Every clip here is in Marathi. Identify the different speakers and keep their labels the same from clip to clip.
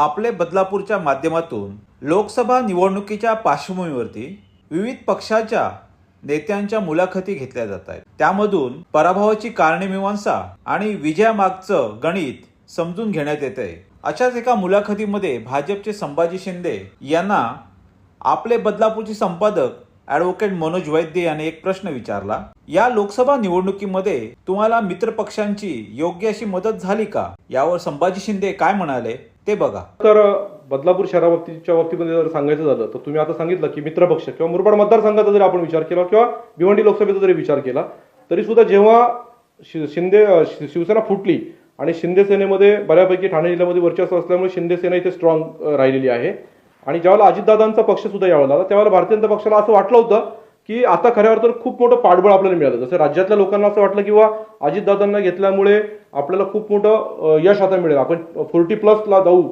Speaker 1: आपले बदलापूरच्या माध्यमातून लोकसभा निवडणुकीच्या पार्श्वभूमीवरती विविध पक्षाच्या नेत्यांच्या मुलाखती घेतल्या जात आहेत. त्यामधून पराभवाची कारणे आणि विजयामागचं गणित समजून घेण्यात येत आहे अशाच एका मुलाखतीमध्ये भाजपचे संभाजी शिंदे यांना आपले बदलापूरचे संपादक ॲडव्होकेट मनोज वैद्य यांनी एक प्रश्न विचारला या लोकसभा निवडणुकीमध्ये तुम्हाला मित्र पक्षांची योग्य अशी मदत झाली का? यावर संभाजी शिंदे काय म्हणाले? ते बघा.
Speaker 2: तर बदलापूर शहराबाबतीच्या बाबतीमध्ये जर सांगायचं झालं तर तुम्ही आता सांगितलं की मित्रपक्ष किंवा मुरबाड मतदारसंघाचा जरी आपण विचार केला किंवा भिवंडी लोकसभेचा जरी विचार केला तरी सुद्धा जेव्हा शि- शिंदे शि- शिवसेना फुटली आणि शिंदे सेनेमध्ये बऱ्यापैकी ठाणे जिल्ह्यामध्ये वर्चस्व असल्यामुळे शिंदे सेना इथे स्ट्रॉंग राहिलेली आहे. आणि ज्यावेळेला अजितदादांचा पक्ष सुद्धा यावेळेला आला त्यावेळेला भारतीय जनता पक्षाला असं वाटलं होतं की आता खऱ्या अर्थानं खूप मोठं पाठबळ आपल्याला मिळालं. जसं राज्यातल्या लोकांना असं वाटलं किंवा अजितदादांना घेतल्यामुळे आपल्याला खूप मोठं यश आता मिळेल. आपण फोर्टी प्लसला जाऊ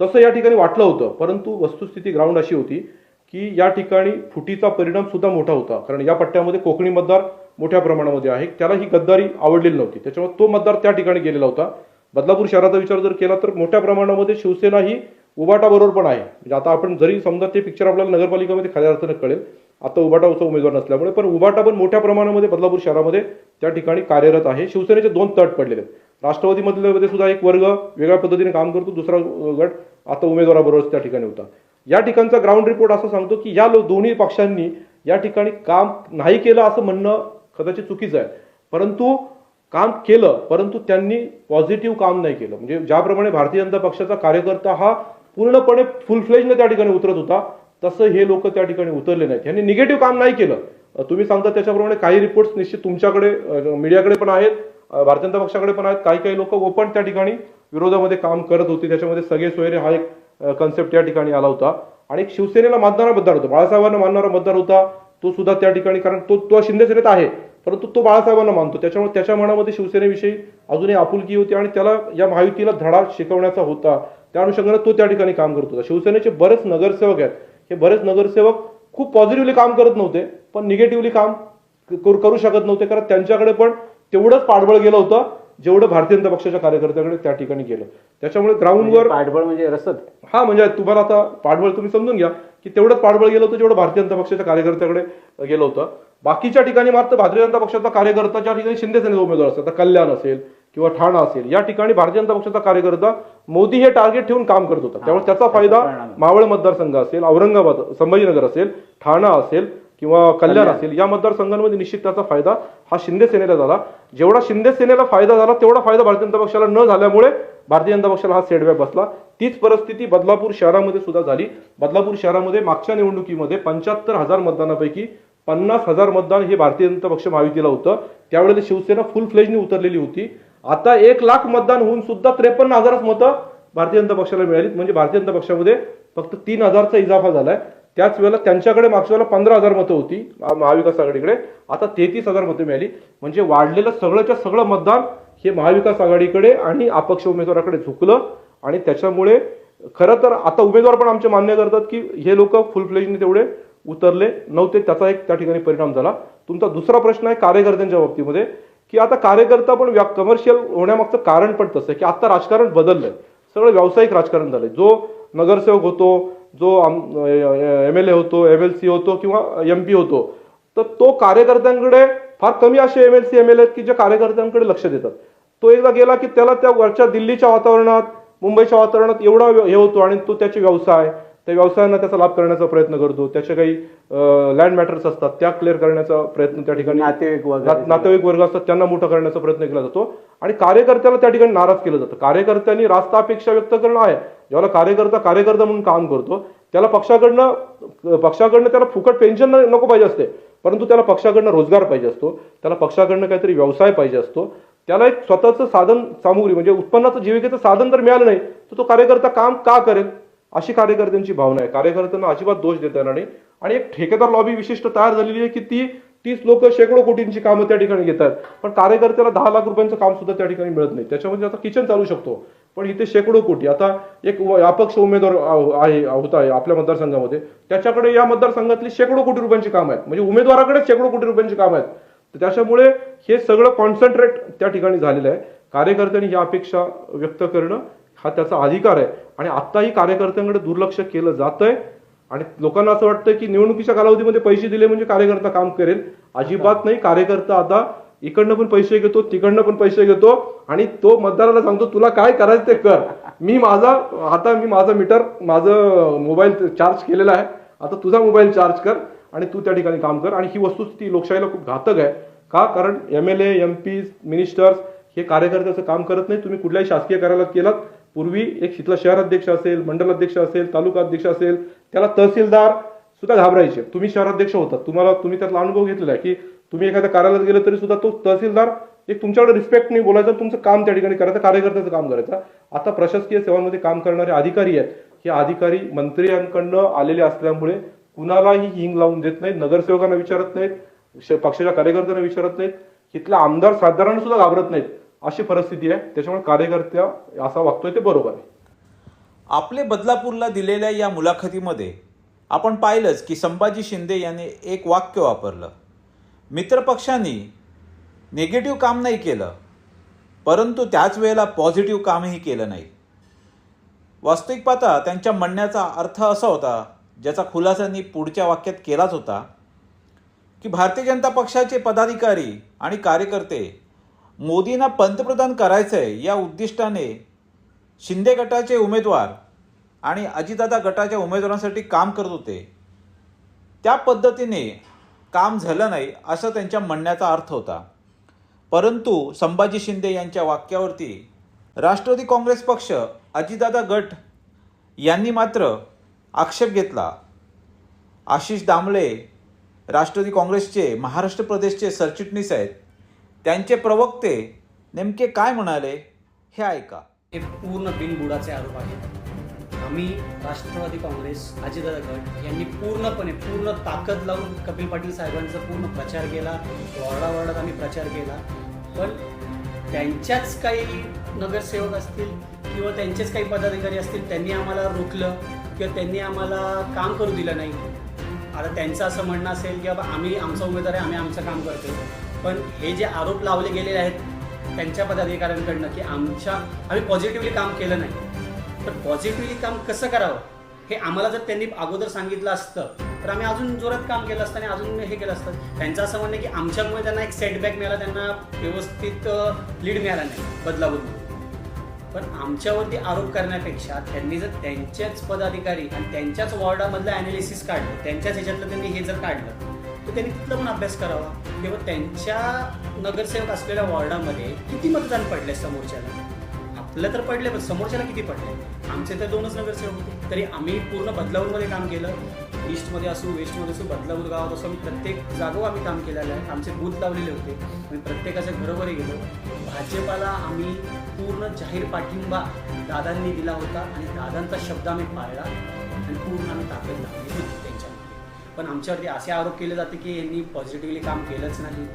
Speaker 2: तसं या ठिकाणी वाटलं होतं. परंतु वस्तुस्थिती ग्राउंड अशी होती की या ठिकाणी फुटीचा परिणाम सुद्धा मोठा होता. कारण या पट्ट्यामध्ये कोकणी मतदार मोठ्या प्रमाणामध्ये आहे त्याला ही गद्दारी आवडलेली नव्हती. त्याच्यामुळे तो मतदार त्या ठिकाणी गेलेला होता. बदलापूर शहराचा विचार जर केला तर मोठ्या प्रमाणामध्ये शिवसेना ही उबाटाबरोबर पण आहे. म्हणजे आता आपण जरी समजा ते पिक्चर आपल्याला नगरपालिकेमध्ये खऱ्या अर्थानं कळेल आता उबाटाचा उमेदवार नसल्यामुळे पण उभाटा पण मोठ्या प्रमाणामध्ये बदलापूर शहरामध्ये त्या ठिकाणी कार्यरत आहे. शिवसेनेचे दोन तट पडलेले आहेत. राष्ट्रवादीमधले सुद्धा एक वर्ग वेगळ्या पद्धतीने काम करतो दुसरा गट आता उमेदवाराबरोबर त्या ठिकाणी होता. या ठिकाणचा ग्राउंड रिपोर्ट असं सांगतो की या दोन्ही पक्षांनी या ठिकाणी काम नाही केलं असं म्हणणं कदाचित चुकीचं आहे. परंतु काम केलं परंतु त्यांनी पॉझिटिव्ह काम नाही केलं. म्हणजे ज्याप्रमाणे भारतीय जनता पक्षाचा कार्यकर्ता हा पूर्णपणे फुलफ्लेजनं त्या ठिकाणी उतरत होता. तसं हे लोक त्या ठिकाणी उतरले नाहीत. यांनी निगेटिव्ह काम नाही केलं. तुम्ही सांगता त्याच्याप्रमाणे काही रिपोर्ट्स निश्चित तुमच्याकडे मीडियाकडे पण आहेत भारतीय जनता पक्षाकडे पण आहेत. काही काही लोक ओपन त्या ठिकाणी विरोधामध्ये काम करत होते. त्याच्यामध्ये सगळे सोयरे हा एक कन्सेप्ट या ठिकाणी आला होता. आणि शिवसेनेला मानणारा मतदार होता. बाळासाहेबांना मानणारा मतदार होता. तो सुद्धा त्या ठिकाणी कारण तो तो शिंदे सेनेत आहे. परंतु तो बाळासाहेबांना मानतो. त्याच्यामुळे त्याच्या मनामध्ये शिवसेनेविषयी अजूनही आपुलकी होती आणि त्याला या महायुतीला धडा शिकवण्याचा होता. त्या अनुषंगाने तो त्या ठिकाणी काम करत होता. शिवसेनेचे बरेच नगरसेवक आहेत. हे बरेच नगरसेवक खूप पॉझिटिव्हली काम करत नव्हते पण निगेटिव्हली काम करू शकत नव्हते. कारण त्यांच्याकडे पण तेवढंच पाठबळ गेलं होतं जेवढं भारतीय जनता पक्षाच्या कार्यकर्त्याकडे त्या ठिकाणी गेलं. त्याच्यामुळे ग्राउंडवर
Speaker 3: पाठबळ म्हणजे रसद?
Speaker 2: हा म्हणजे तुम्हाला आता पाठबळ तुम्ही समजून घ्या की तेवढंच पाठबळ गेलं होतं जेवढं भारतीय जनता पक्षाच्या कार्यकर्त्याकडे गेलं होतं. बाकीच्या ठिकाणी मात्र भारतीय जनता पक्षाचा कार्यकर्ता ज्या ठिकाणी शिंदे सेनेचा उमेदवार असतात आता कल्याण असेल किंवा ठाणा असेल या ठिकाणी भारतीय जनता पक्षाचा कार्यकर्ता मोदी हे टार्गेट ठेवून काम करत होता. त्यामुळे त्याचा फायदा. मावळ मतदारसंघ असेल औरंगाबाद संभाजीनगर असेल ठाणा असेल किंवा कल्याण असेल या मतदारसंघांमध्ये निश्चित त्याचा फायदा हा शिंदे सेनेला झाला. जेवढा शिंदे सेनेला फायदा झाला तेवढा फायदा भारतीय जनता पक्षाला न झाल्यामुळे भारतीय जनता पक्षाला हा सेटबॅक बसला. तीच परिस्थिती बदलापूर शहरामध्ये सुद्धा झाली. बदलापूर शहरामध्ये मागच्या निवडणुकीमध्ये पंच्याहत्तर हजार मतदानापैकी पन्नास हजार मतदान हे भारतीय जनता पक्ष महायुतीला होतं. त्यावेळेला शिवसेना फुल फ्लेजनी उतरलेली होती. आता एक लाख मतदान होऊन सुद्धा त्रेपन्न हजारच मतं भारतीय जनता पक्षाला मिळाली म्हणजे भारतीय जनता पक्षामध्ये फक्त तीन हजारचा इजाफा झालाय. त्याच वेळेला त्यांच्याकडे मागच्या वेळेला पंधरा हजार मतं होती महाविकास आघाडीकडे. आता तेहतीस हजार मतं मिळाली. म्हणजे वाढलेलं सगळंच्या सगळं मतदान हे महाविकास आघाडीकडे आणि अपक्ष उमेदवाराकडे झुकलं. आणि त्याच्यामुळे खरं तर आता उमेदवार पण आमचे मान्य करतात की हे लोक फुल फ्लेजने तेवढे उतरले. नव्हते त्याचा एक त्या ठिकाणी परिणाम झाला. तुमचा दुसरा प्रश्न आहे कार्यकर्त्यांच्या बाबतीमध्ये. की आता कार्यकर्ता पण कमर्शियल होण्यामागचं कारण पण तसं आहे की आता राजकारण बदललंय. सगळं व्यावसायिक राजकारण झालंय. जो नगरसेवक होतो जो एम एल ए होतो एम एल सी होतो किंवा एम पी होतो तर तो कार्यकर्त्यांकडे फार कमी असे M L C M L आहेत की जे कार्यकर्त्यांकडे लक्ष देतात. तो एकदा गेला की त्याला त्या वरच्या दिल्लीच्या वातावरणात मुंबईच्या वातावरणात एवढा हे होतो आणि तो त्याचे व्यवसाय त्या व्यवसायांना त्याचा लाभ करण्याचा प्रयत्न करतो. त्याचे काही लँड मॅटर्स असतात त्या क्लिअर करण्याचा प्रयत्न त्या ठिकाणी
Speaker 3: नातेवाईक.
Speaker 2: नात- नातेवाईक वर्ग असतात त्यांना मोठा करण्याचा प्रयत्न केला जातो. आणि कार्यकर्त्याला त्या ठिकाणी नाराज केलं जातं. कार्यकर्त्यांनी रास्त अपेक्षा व्यक्त करणं आहे. जेव्हा कार्यकर्ता कार्यकर्ता म्हणून काम करतो त्याला पक्षाकडनं पक्षाकडनं त्याला फुकट पेन्शन नको पाहिजे असते. परंतु त्याला पक्षाकडनं रोजगार पाहिजे असतो. त्याला पक्षाकडनं काहीतरी व्यवसाय पाहिजे असतो. त्याला एक स्वतःचं साधन सामुग्री म्हणजे उत्पन्नाचं जीविकेचं साधन जर मिळालं नाही तर तो कार्यकर्ता काम का करेल? अशी कार्यकर्त्यांची भावना आहे. कार्यकर्त्यांना अजिबात दोष देता येणार नाही. आणि एक ठेकेदार लॉबी विशिष्ट तयार झालेली आहे की ती तीस लोक शेकडो कोटींची कामं त्या ठिकाणी घेतात. पण कार्यकर्त्याला दहा लाख रुपयांचं काम सुद्धा त्या ठिकाणी मिळत नाही. त्याच्यामध्ये आता किचन चालू शकतो. पण इथे शेकडो कोटी. आता एक अपक्ष उमेदवार आहे होता आहे आपल्या मतदारसंघामध्ये. त्याच्याकडे या मतदारसंघातली शेकडो कोटी रुपयांची काम आहेत. म्हणजे उमेदवाराकडे शेकडो कोटी रुपयांची काम आहेत. तर त्याच्यामुळे हे सगळं कॉन्सन्ट्रेट त्या ठिकाणी झालेलं आहे. कार्यकर्त्यांनी या अपेक्षा व्यक्त करणं हा त्याचा अधिकार आहे. आणि आत्ताही कार्यकर्त्यांकडे दुर्लक्ष केलं जातंय. आणि लोकांना असं वाटतं की निवडणुकीच्या कालावधीमध्ये पैसे दिले म्हणजे कार्यकर्ता काम करेल. अजिबात नाही. कार्यकर्ता आता इकडनं पण पैसे घेतो तिकडनं पण पैसे घेतो. आणि तो मतदाराला सांगतो तुला काय करायचं ते कर. मी माझा आता मी माझा मीटर माझं मोबाईल चार्ज केलेला आहे. आता तुझा मोबाईल चार्ज कर आणि तू त्या ठिकाणी काम कर. आणि ही वस्तुस्थिती लोकशाहीला खूप घातक आहे. का? कारण M L A M P ministers हे कार्यकर्त्याचं काम करत नाही. तुम्ही कुठल्याही शासकीय कार्यालयात केलात पूर्वी एक तिथला शहराध्यक्ष असेल मंडल अध्यक्ष असेल तालुका अध्यक्ष असेल त्याला तहसीलदार सुद्धा घाबरायचे. तुम्ही शहराध्यक्ष होता तुम्हाला तुम्ही त्यातला अनुभव घेतलेला आहे की तुम्ही एखाद्या कार्यालयात गेलं तरी सुद्धा तो तहसीलदार एक तुमच्याकडे रिस्पेक्ट नाही बोलायचा तुमचं काम त्या ठिकाणी करायचं कार्यकर्त्याचं काम करायचं. आता प्रशासकीय सेवांमध्ये काम करणारे अधिकारी आहेत. हे अधिकारी मंत्र्यांकडनं आलेले असल्यामुळे कुणालाही हिंग लावून देत नाहीत नगरसेवकांना विचारत नाहीत श- पक्षाच्या कार्यकर्त्यांना विचारत नाहीत. इथला आमदार साधारण सुद्धा घाबरत नाहीत. अशी परिस्थिती आहे. त्याच्यामुळे कार्यकर्त्या असा वागतोय ते बरोबर आहे.
Speaker 1: आपले बदलापूरला दिलेल्या या मुलाखतीमध्ये आपण पाहिलंच की संभाजी शिंदे यांनी एक वाक्य वापरलं. मित्रपक्षांनी निगेटिव्ह काम नाही केलं परंतु त्याच वेळेला पॉझिटिव्ह कामही केलं नाही. वास्तविक पाहता त्यांच्या म्हणण्याचा अर्थ असा होता ज्याचा खुलासा मी पुढच्या वाक्यात केलाच होता की भारतीय जनता पक्षाचे पदाधिकारी आणि कार्यकर्ते मोदींना पंतप्रधान करायचं आहे या उद्दिष्टाने शिंदे गटाचे उमेदवार आणि अजितदादा गटाच्या उमेदवारांसाठी काम करत होते. त्या पद्धतीने काम झालं नाही असं त्यांच्या म्हणण्याचा अर्थ होता. परंतु संभाजी शिंदे यांच्या वाक्यावरती राष्ट्रवादी काँग्रेस पक्ष अजितदादा गट यांनी मात्र आक्षेप घेतला. आशिष दामले राष्ट्रवादी काँग्रेसचे महाराष्ट्र प्रदेशचे सरचिटणीस आहेत. त्यांचे प्रवक्ते नेमके काय म्हणाले हे ऐका.
Speaker 3: हे पूर्ण बिनबुडाचे आरोप आहेत. आम्ही राष्ट्रवादी काँग्रेस अजितदादा गट यांनी पूर्णपणे पूर्ण ताकद लावून कपिल पाटील साहेबांचा पूर्ण प्रचार केला. वॉर्डावॉर्डात आम्ही प्रचार केला. पण त्यांच्याच काही नगरसेवक असतील किंवा त्यांचेच काही पदाधिकारी असतील त्यांनी आम्हाला रोखलं किंवा त्यांनी आम्हाला काम करू दिलं नाही. आता त्यांचं असं म्हणणं असेल की बाबा आम्ही आमचा उमेदवार आहे आम्ही आमचं काम करतो पण हे जे आरोप लावले गेलेले आहेत त्यांच्या पदाधिकाऱ्यांकडनं की आमच्या आम्ही पॉझिटिव्हली काम केलं नाही. तर पॉझिटिव्हली काम कसं करावं? हे आम्हाला जर त्यांनी अगोदर सांगितलं असतं तर आम्ही अजून जोरात काम केलं असतं आणि अजून हे केलं असतं. त्यांचं असं म्हणणं आहे की आमच्यामुळे त्यांना एक सेटबॅक मिळाला त्यांना व्यवस्थित लीड मिळाला नाही बदलाबदल पण आमच्यावरती आरोप करण्यापेक्षा त्यांनी जर त्यांच्याच पदाधिकारी आणि त्यांच्याच वॉर्डामधलं अनालिसिस काढलं त्यांच्याच ह्याच्यातलं त्यांनी हे जर काढलं तर त्यांनी तिथलं पण अभ्यास करावा. किंवा त्यांच्या नगरसेवक असलेल्या वॉर्डामध्ये किती मतदान पडले समोरच्याला? आपलं तर पडले पण समोरच्याला किती पडले आमचे तर दोनच नगरसेवक होते. तरी आम्ही पूर्ण बदलावूरमध्ये काम केलं. ईस्टमध्ये असू वेस्टमध्ये असू बदलापूर गावात असू आम्ही प्रत्येक जागेवर आम्ही काम केलेलं आहे. आमचे बूथ लावलेले होते. आम्ही प्रत्येकाच्या घरोघरी गेलो. भाजपाला आम्ही पूर्ण जाहीर पाठिंबा दादांनी दिला होता आणि दादांचा शब्द आम्ही पाळला आणि पूर्ण आम्ही ताकद लावली होती. पण आमच्यावरती असे आरोप केले जाते की यांनी पॉझिटिव्हली काम केलंच नाही.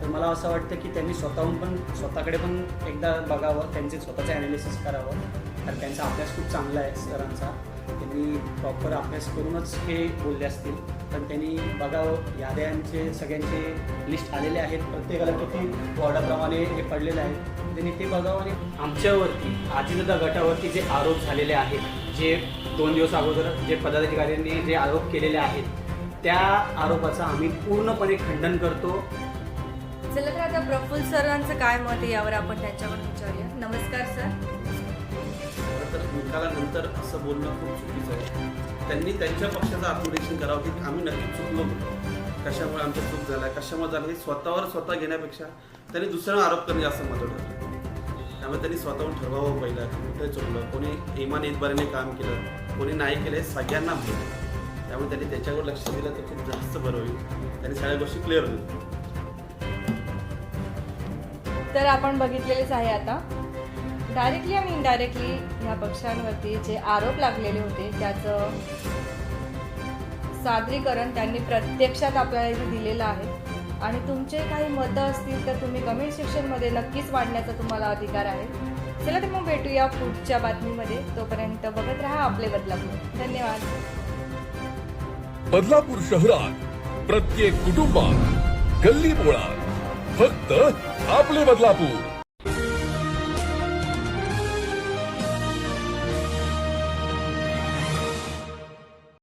Speaker 3: तर मला असं वाटतं की त्यांनी स्वतःहून पण स्वतःकडे पण एकदा बघावं त्यांचे स्वतःचं ॲनालिसिस करावं. कारण त्यांचा अभ्यास खूप चांगला आहे सरांचा. त्यांनी प्रॉपर अभ्यास करूनच हे बोलले असतील. पण त्यांनी बघावं याद्यांचे सगळ्यांचे लिस्ट आलेले आहेत. प्रत्येकाला किती वॉर्डाप्रमाणे हे पडलेले आहेत त्यांनी ते बघावं आणि आमच्यावरती आजीदादा गटावरती जे आरोप झालेले आहेत जे दोन दिवस अगोदर जे पदाधिकाऱ्यांनी जे आरोप केलेले आहेत त्या आरोपाचं आम्ही पूर्णपणे खंडन करतो.
Speaker 4: चला तर आता प्रफुल्ल सरांचं काय मत आहे यावर आपण त्यांच्याकडून विचारूया. नमस्कार सर.
Speaker 5: खरं तर निकालानंतर असं बोलणं खूप चुकीचं आहे. त्यांनी त्यांच्या पक्षाचं आत्मनिरीक्षण करावं की आम्ही नक्की चुकलो कशामुळे आमचं चूक झाला कशामुळे झालं हे स्वतःवर स्वतः घेण्यापेक्षा त्यांनी दुसऱ्यांना आरोप करणे जास्त महत्त्व ठरलं त्यामुळे त्यांनी स्वतःहून ठरवावं पहिलं की कुठे चुकलं कोणी इमान इतबारीने काम केलं कोणी नाही केलं हे सगळ्यांना माहिती त्यामुळे त्यांनी त्याच्यावर लक्ष दिलं तर खूप जास्त बरं होईल. त्यांनी सगळ्या गोष्टी क्लिअर होईल
Speaker 4: तर आपण बघितलेलेच आहे आता. डायरेक्टली आणि इनडायरेक्टली ह्या पक्षांवरती जे आरोप लागलेले होते त्याचं सादरीकरण त्यांनी प्रत्यक्षात आपल्याला इथे दिलेलं आहे. आणि तुमचे काही मतं असतील तर तुम्ही कमेंट सेक्शनमध्ये नक्कीच मांडण्याचा तुम्हाला अधिकार आहे. चला तर मग भेटूया पुढच्या बातमीमध्ये. तोपर्यंत बघत राहा आपले बदलापूर. धन्यवाद.
Speaker 6: बदलापूर शहरात प्रत्येक कुटुंबात गल्ली बोळात फक्त आपले बदलापूर.